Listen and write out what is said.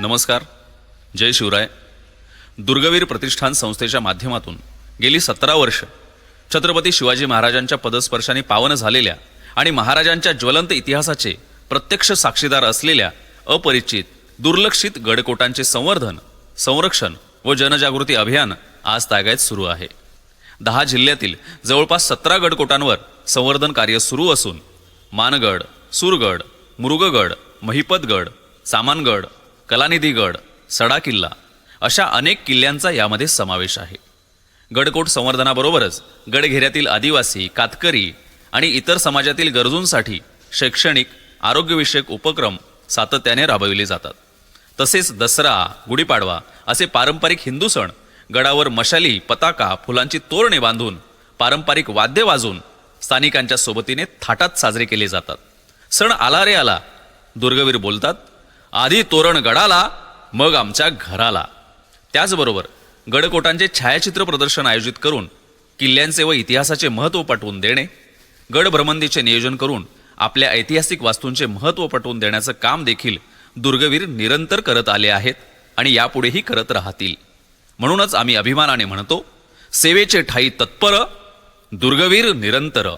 नमस्कार. जय शिवराय. दुर्गवीर प्रतिष्ठान संस्थेच्या माध्यमातून गेली सतरा वर्ष छत्रपती शिवाजी महाराजांच्या पदस्पर्शाने पावन झालेल्या आणि महाराजांच्या ज्वलंत इतिहासाचे प्रत्यक्ष साक्षीदार असलेल्या अपरिचित दुर्लक्षित गडकोटांचे संवर्धन संरक्षण व जनजागृती अभियान आज तागायत सुरू आहे. दहा जिल्ह्यातील जवळपास सतरा गडकोटांवर संवर्धन कार्य सुरू असून मानगड सुरगड मुरुगगड महिपतगड सामानगड कलानिधीगड सडा किल्ला अशा अनेक किल्ल्यांचा यामध्ये समावेश आहे. गडकोट संवर्धनाबरोबरच गडघेऱ्यातील आदिवासी कातकरी आणि इतर समाजातील गरजूंसाठी शैक्षणिक आरोग्यविषयक उपक्रम सातत्याने राबविले जातात. तसेच दसरा गुढीपाडवा असे पारंपरिक हिंदू सण गडावर मशाली पताका फुलांची तोरणे बांधून पारंपरिक वाद्य वाजून स्थानिकांच्या सोबतीने थाटात साजरे केले जातात. सण आला रे आला दुर्गवीर बोलतात आधी तोरण गडाला मग आमच्या घराला. त्याचबरोबर गडकोटांचे छायाचित्र प्रदर्शन आयोजित करून किल्ल्यांचे व इतिहासाचे महत्त्व पटवून देणे गड भ्रमंतीचे नियोजन करून आपल्या ऐतिहासिक वास्तूंचे महत्त्व पटवून देण्याचं काम देखील दुर्गवीर निरंतर करत आले आहेत आणि यापुढेही करत राहतील. म्हणूनच आम्ही अभिमानाने म्हणतो सेवेचे ठाई तत्पर दुर्गवीर निरंतर.